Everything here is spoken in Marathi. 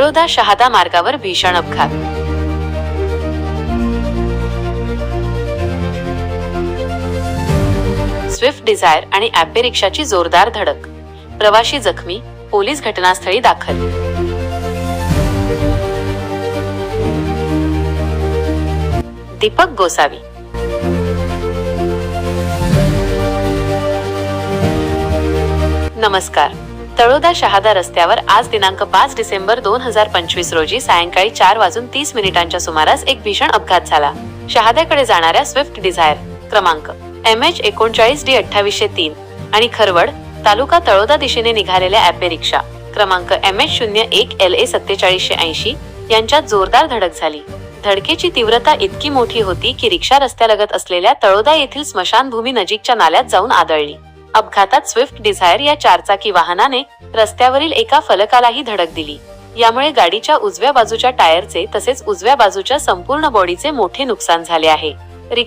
तळोदा शहादा मार्गावर भीषण अपघात. स्विफ्ट डिझायर आणि ॲपे रिक्षाची जोरदार धडक. प्रवाशी जखमी पोलीस घटनास्थळी दाखल. दीपक गोसावी. नमस्कार. तळोदा शहादा रस्त्यावर आज दिनांक पाच डिसेंबर दोन हजार पंचवीस रोजी सायंकाळी चार वाजून तीस मिनिटांच्या सुमारास एक भीषण अपघात झाला. शहाद्याकडे जाणाऱ्या स्विफ्ट डिझायर क्रमांक एम एच एकोणचाळीस डी अठ्ठावीसशे तीन आणि खरवड तालुका तळोदा दिशेने निघालेल्या ॲपे रिक्षा क्रमांक एम एच शून्य एक एल ए सत्तेचाळीसशे ऐंशी यांच्यात जोरदार धडक झाली. धडकेची तीव्रता इतकी मोठी होती की रिक्षा रस्त्यालगत असलेल्या तळोदा येथील स्मशानभूमी नजीकच्या नाल्यात जाऊन आदळली. अपघातात स्विफ्ट डिझायर या चारचाकी वाहनाने रस्त्यावरील एका फलकालाही धडक दिली. यामुळे गाडीच्या उजव्या बाजूच्या टायरचे तसेच उजव्या बाजूच्या संपूर्ण बॉडीचे मोठे नुकसान झाले आहे.